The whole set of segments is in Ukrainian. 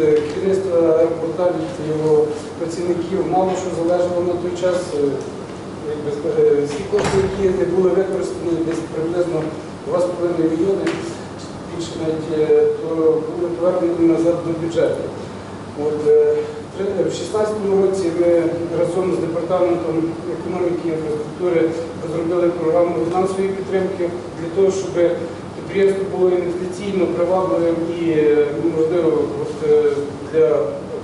е, керівництва аеропорта, від його працівників мало що залежало на той час. Е, е, Всі кошти, які не були використані, десь приблизно 2,5 мільйони, більше навіть, то були повернені назад до бюджету. От, в 2016 році ми разом з департаментом економіки і інфраструктури розробили програму фінансової підтримки для того, щоб підприємство було інвестиційно привабливим і е, можливо от, е, для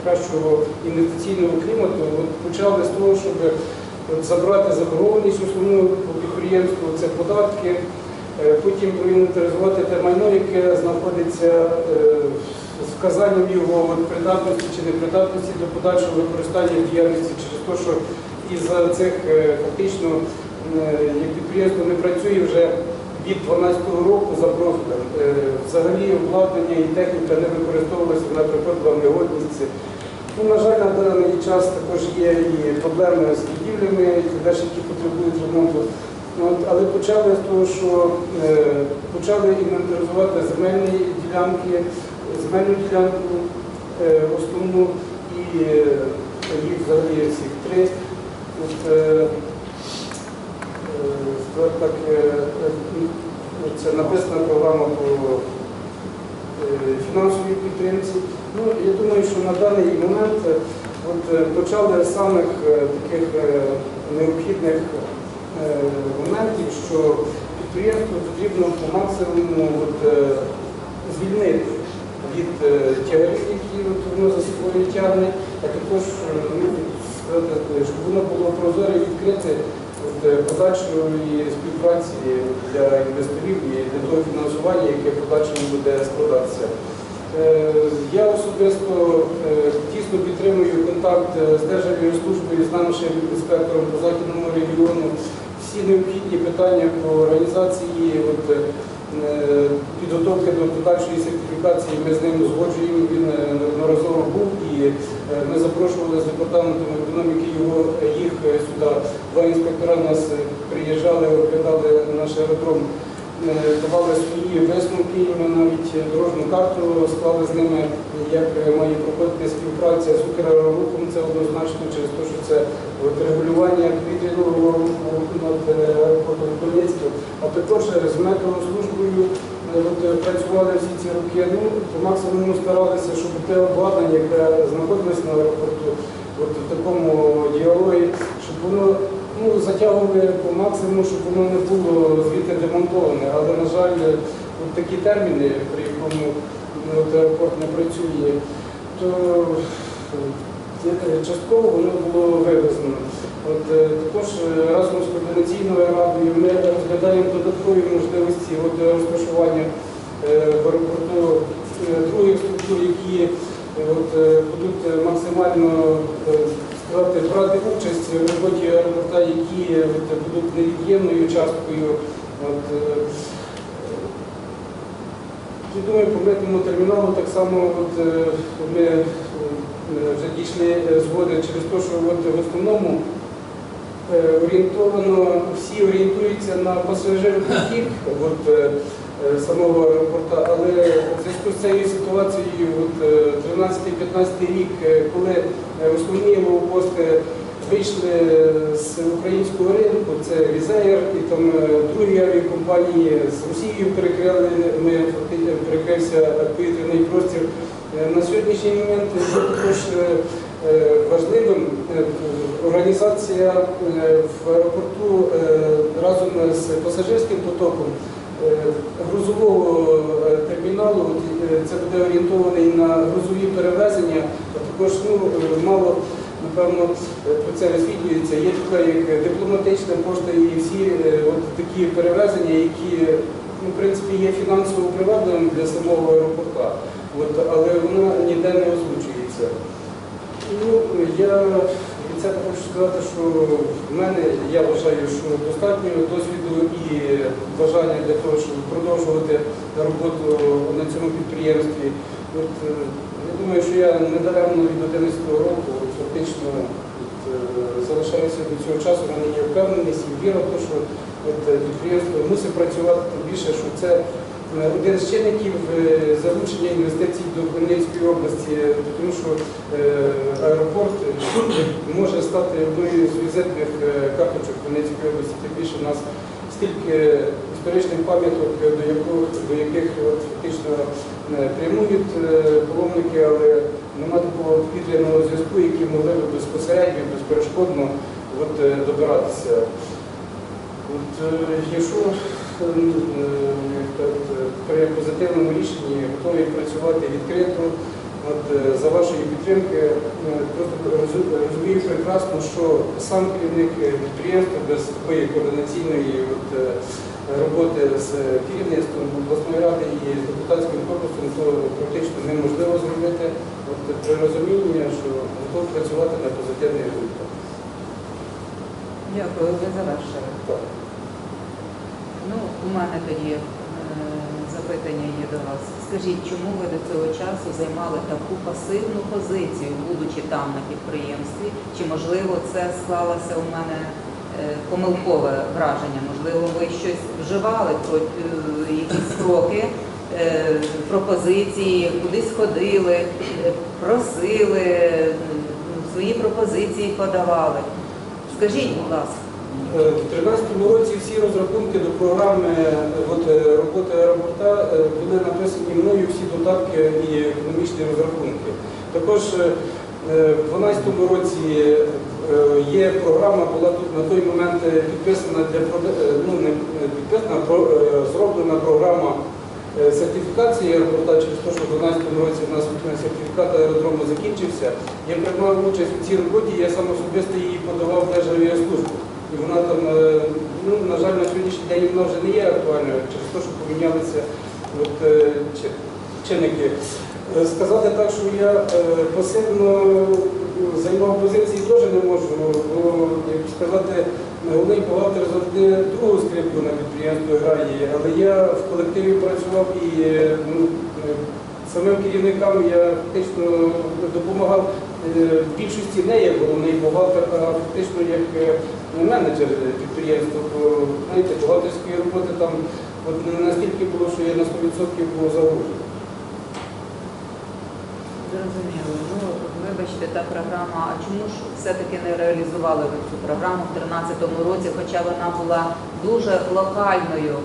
кращого інвестиційного клімату. От, почали з того, щоб от, забрати заборгованість основну по підприємству, це податки. Е, Потім проінвентаризувати те майно, яке знаходиться з вказанням його придатності чи непридатності до подальшого використання діяльності через те, що із цих фактично як підприємство не працює вже від 2012 року за. Е, Взагалі обладнання і техніка не використовувалися, наприклад, вам негодність. Ну, на жаль, на даний час також є і проблеми з будівлями, теж, які потребують ремонту. Ну, От, але почали з того, що е, почали інвентаризувати земельні ділянки, земельну ділянку е, основну і е, їх взагалі всіх три. От, е, так, е, е, це написана програма по е, фінансовій підтримці. Ну, я думаю, що на даний момент от, почали з самих таких необхідних моментів, що підприємству потрібно по максимуму от, звільнити від тягарів, які от, воно за собою тягне, а також ну, щоб воно було прозоре відкрите от, е, подальшої співпраці для інвесторів і для того фінансування, яке подальшому буде складатися. Е, Я особисто е, тісно підтримую контакт е, з Державною службою, з нашим інспектором по західному регіону. Всі необхідні питання по організації от, е, підготовки до подальшої сертифікації ми з ним узгоджуємо. Він е, неодноразово був і е, ми запрошували з департаментом економіки його е, їх е, сюди. Два інспектора нас е, приїжджали, оглядали наш аеродром е, давали свої висновки, ми навіть дорожню карту склали з ними, як має проходити співпраця з Укррухом, це однозначно через те, що це регулювання повітряного руху над е, аеропортом Донецьким, а також з е, е, працювали всі ці. Ну, по максимуму старалися, щоб те обладнання, яке знаходилось на аеропорту, от в такому діалогі, щоб воно ну, затягували по максимуму, щоб воно не було звідти демонтоване. Але, на жаль, от такі терміни, при якому ну, аеропорт не працює, то е, частково воно було вивезено. От, е, також е, разом з координаційною радою ми розглядаємо додаткові можливості от, розташування в аеропорту е, других структур, які е, от, е, будуть е, максимально е, сказати, брати участь в роботі аеропорта, які е, от, будуть невід'ємною часткою. От, е, я думаю, по митному терміналу так само от, е, ми е, вже дійшли е, згоди через те, що от, в основному е, орієнтовано, всі орієнтуються на е, е, самого аеропорта, але в зв'язку з цією ситуацією от, е, 13-15 рік, е, коли е, основні лоукости вийшли з українського ринку, це Візеєр і там е, другі авіакомпанії з Росією перекрили, ми перекрився повітряний простір. Е, На сьогоднішній момент є також е, е, важливим е, організація е, в аеропорту е, разом з пасажирським потоком е, грузового е, терміналу. Е, Це буде орієнтований на грузові перевезення, а також ну, е, мало. Напевно, е, про це розслідується. Є така як дипломатична пошта і всі е, от такі перевезення, які ну, в принципі є фінансово привабливим для самого аеропорта, от, але воно ніде не озвучується. Ну, я себе хочу сказати, що в мене я вважаю, що достатньо досвіду і бажання для того, щоб продовжувати роботу на цьому підприємстві. От, е, я думаю, що я недаремно від 11 року фактично от, е, залишаюся до цього часу. В мене є впевненість і віра в те, що от, е, підприємство мусить працювати більше, що це один з чинників е, залучення інвестицій до Хмельницької області, тому що е, аеропорт е, може стати одною з візитних е, карточок Хмельницької області, тим більше у нас стільки історичних пам'яток, е, до яких, фактично е, прямують е, паломники, але немає такого підвірного зв'язку, які могли б безпосередньо, безперешкодно е, добиратися. От, е, якщо е, при позитивному рішенні готові працювати відкрито, от, е, за вашої підтримки, просто розумію прекрасно, що сам керівник підприємства без такої координаційної от, роботи з керівництвом обласної ради і з депутатським корпусом, то практично неможливо зробити от, при розумінні, що готов працювати на позитивний результат. Дякую, ви завершили. Ну, у мене тоді е, запитання є до вас. Скажіть, чому ви до цього часу займали таку пасивну позицію, будучи там на підприємстві? Чи можливо це склалося у мене е, помилкове враження? Можливо, ви щось вживали про е, якісь кроки, пропозиції, кудись ходили, просили, свої пропозиції подавали? Скажіть, будь ласка. Е, В 2013 році всі розрахунки до програми е, от, е, роботи аеропорта були написані мною всі додатки і економічні розрахунки. Також в 2012 році є програма, була тут на той момент підписана для ну, не підписана, зроблена програма сертифікації аеропорта через те, що в 2012 році у нас е, сертифікат аеродрому закінчився. Я приймав участь у цій роботі, я сам особисто її подавав в Державіаслужбу. І вона там, е, ну, на жаль, на сьогоднішній день вона вже не є актуальною через те, що помінялися от, е, чинники. Е, Сказати так, що я е, пасивно займав позиції теж не можу, бо, як сказати, головний бухгалтер завжди другу скрипку на підприємстві грає, але я в колективі працював і е, ну, е, самим керівникам я фактично допомагав е, в більшості не як головний бухгалтер, а фактично як е, менеджер підприємства. Знаєте, бухгалтерської роботи там от настільки було, що я на 100% був загружений. Зрозуміло. Вибачте, та програма, а чому ж все-таки не реалізували ви цю програму в 2013 році, хоча вона була дуже локальною,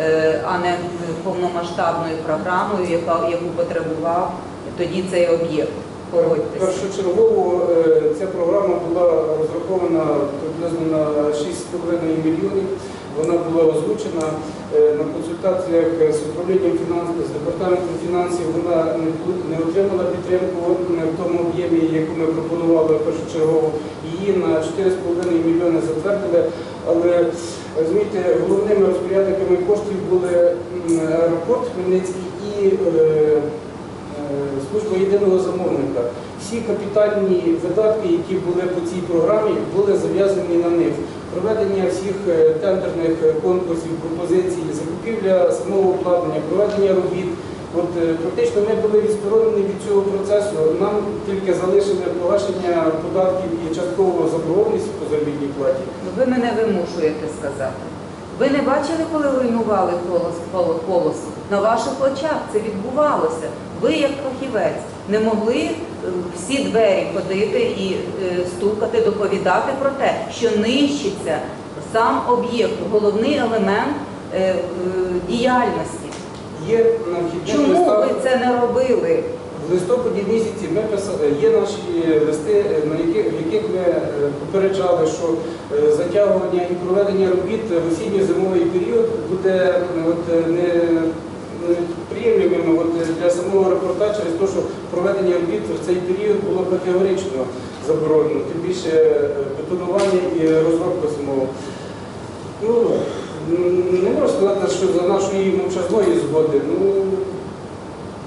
е, а не повномасштабною програмою, яку потребував тоді цей об'єкт. Першочергово е, ця програма була розрахована приблизно на 6,5 мільйонів. Вона була озвучена е, на консультаціях з управлінням фінансів, з департаментом фінансів. Вона не отримала підтримку в тому об'ємі, яку ми пропонували першочергово. Її на 4,5 мільйони затвердили. Але розумієте, головними розпорядниками коштів були аеропорт Хмельницький і е, е, служба єдиного замовника. Всі капітальні видатки, які були по цій програмі, були зав'язані на них. Проведення всіх е, тендерних е, конкурсів, пропозицій, закупівля самого обладнання, проведення робіт. От е, практично ми були відсторонені від цього процесу. Нам тільки залишили погашення податків і частково заборгованість по заробітній платі. Ви мене вимушуєте сказати. Ви не бачили, коли руйнували полос, поло- полосу? На ваших очах це відбувалося. Ви, як фахівець, не могли е, всі двері ходити і е, стукати, доповідати про те, що нищиться сам об'єкт, головний елемент е, діяльності. Є Чому ви це не робили? В листопаді місяці ми писали, є наші листи, на яких, в яких ми е, попереджали, що е, затягування і проведення робіт в осінньо-зимовий період буде е, от, е, не не приємними от, е, для самого аеропорта через те, що проведення робіт в цей період було категорично заборонено, тим більше е, бетонування і розробка самого. Ну, не можу сказати, що за нашої мовчазної згоди. Ну,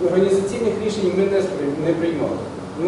організаційних рішень ми не приймали.